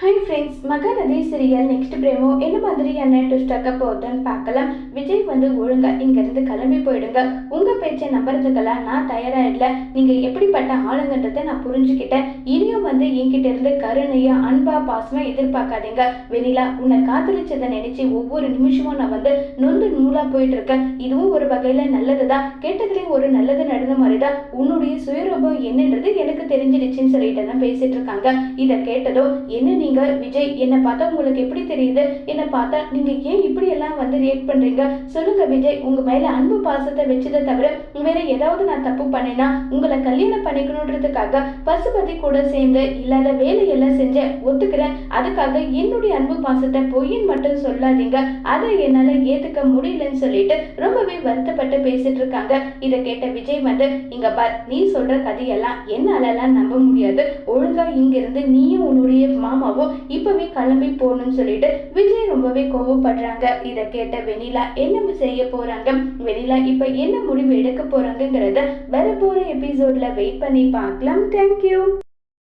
Hi friends Mahanadhi serial next promo என்ன மாதிரியான ட்விஸ்டாக்க போகுதுன்னு பார்க்கலாம். விஜய் வந்து ஒழுங்கா இங்கேருந்து கிளம்பி போயிடுங்க. உங்கள் பேச்சை நம்புறதுக்கெல்லாம் நான் தயாராகிடல நீங்கள் எப்படிப்பட்ட ஆளுங்கன்றதை நான் புரிஞ்சுக்கிட்டேன். இனியும் வந்து என்கிட்ட இருந்து கருணையா அன்பா பாசமாக எதிர்பார்க்காதீங்க. வெனிலா உன்னை காதலிச்சதை நினைச்சு ஒவ்வொரு நிமிஷமும் நான் வந்து நொந்து நூலாக போயிட்டு இருக்கேன் இதுவும் ஒரு வகையில் நல்லது தான் கேட்டதுலேயும் ஒரு நல்லது நடந்த மாதிரி தான் உன்னுடைய சுயரூபம் என்னன்றது எனக்கு தெரிஞ்சிடுச்சுன்னு சொல்லிட்டு தான் பேசிட்டு இருக்காங்க இதை கேட்டதோ என்ன நீங்க விஜய் என்னை பார்த்தா உங்களுக்கு எப்படி தெரியுது? என்னை பார்த்தா நீங்க ஏன் இப்படி எல்லாம் வந்து ரியாக்ட் பண்றீங்க? சொல்லுங்க விஜய் உங்க மேல அன்பு பாசத்தை வச்சதை தவிர வேற ஏதாவது நான் தப்பு பண்ணேன்னா உங்களை கல்யாணம் பண்ணிக்கணுன்றதுக்காக பசுபதி கூட சேர்ந்து இல்லாத வேலையெல்லாம் செஞ்சேன் ஒத்துக்கிறேன். அதுக்காக என்னுடைய அன்பு பாசத்தை பொய்ன்னு மட்டும் சொல்லாதீங்க. அதை என்னால ஏத்துக்க முடியலன்னு சொல்லிட்டு ரொம்பவே வருத்தப்பட்டு பேசிட்டு இருக்காங்க. இதை கேட்ட விஜய் வந்து இங்க பார் நீ சொல்ற கதையெல்லாம் என்னாலலாம் நம்ப முடியாது. ஒழுங்கா இங்கிருந்து நீயும் உன்னுடைய இப்பவே கிளம்பி போகணும்னு சொல்லிட்டு விஜய் ரொம்பவே கோவப்படுறாங்க. இதை கேட்ட வெனிலா என்ன செய்ய போறாங்க? வெனிலா இப்ப என்ன முடிவு எடுக்க போறாங்கிறத வரப்போற எபிசோட்ல வெயிட் பண்ணி பார்க்கலாம். தேங்க்யூ